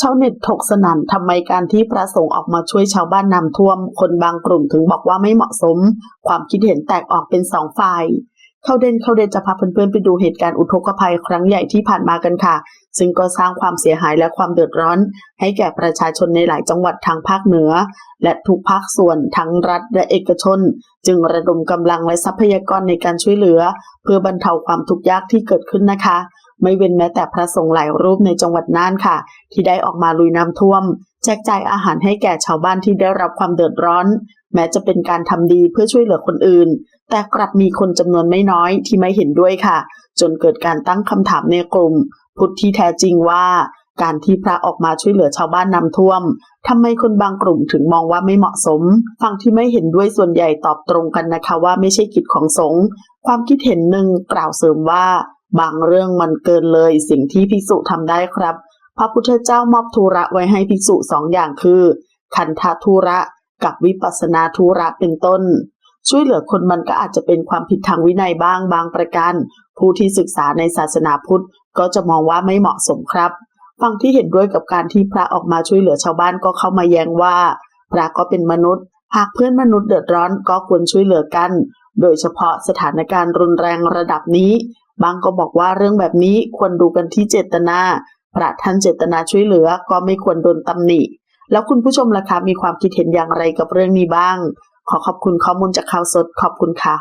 ชาวเน็ตถกสนั่นทำไมการที่พระสงฆ์ออกมาช่วยชาวบ้านน้ำท่วม คนบางกลุ่มถึงบอกว่าไม่เหมาะสม ความคิดเห็นแตกออกเป็นสองฝ่ายเข้าเด่นเข้าเด่นจะพาเพื่อนๆไปดูเหตุการณ์อุทกภัยครั้งใหญ่ที่ผ่านมากันค่ะ ซึ่งก็สร้างความเสียหายและความเดือดร้อน ให้แก่ประชาชนในหลายจังหวัดทางภาคเหนือ และทุกภาคส่วนทั้งรัฐและเอกชน จึงระดมกำลังและทรัพยากรในการช่วยเหลือ เพื่อบรรเทาความทุกข์ยากที่เกิดขึ้นนะคะ ไม่เว้นแม้แต่พระสงฆ์หลายรูปในจังหวัดน่านค่ะ ที่ได้ออกมาลุยน้ำท่วม แจกจ่ายอาหารให้แก่ชาวบ้านที่ได้รับความเดือดร้อน แม้จะเป็นการทำดีเพื่อช่วยเหลือคนอื่น แต่กลับมีคนจำนวนไม่น้อยที่ไม่เห็นด้วยค่ะ จนเกิดการตั้งคำถามในกลุ่ม พุทธที่แท้จริงว่า การที่พระออกมาช่วยเหลือชาวบ้านน้ำท่วมทำไมคนบางกลุ่มถึงมองว่าไม่เหมาะสม ฝั่งที่ไม่เห็นด้วยส่วนใหญ่ตอบตรงกันนะคะว่าไม่ใช่กิจของสงฆ์ความคิดเห็นหนึ่งกล่าวเสริมว่า บางเรื่องมันเกินเลยสิ่งที่ภิกษุทำได้ครับ พระพุทธเจ้ามอบธุระไว้ให้ภิกษุสองอย่างคือ คันธธุระกับวิปัสนาธุระเป็นต้น ช่วยเหลือคนมันก็อาจจะเป็นความผิดทางวินัยบ้างบางประการ ผู้ที่ศึกษาในศาสนาพุทธ ก็จะมองว่าไม่เหมาะสมครับฝั่งที่เห็นด้วยกับการที่พระออกมาช่วยเหลือชาวบ้านก็เข้ามาแย้งว่า พระก็เป็นมนุษย์ หากเพื่อนมนุษย์เดือดร้อนก็ควรช่วยเหลือกัน โดยเฉพาะสถานการณ์รุนแรงระดับนี้ บางก็บอกว่าเรื่องแบบนี้ควรดูกันที่เจตนาพระท่านเจตนาช่วยเหลือก็ไม่ควรโดนตำหนิ แล้วคุณผู้ชมล่ะคะมีความคิดเห็นอย่างไรกับเรื่องนี้บ้าง ขอขอบคุณข้อมูลจากข่าวสดขอบคุณค่ะ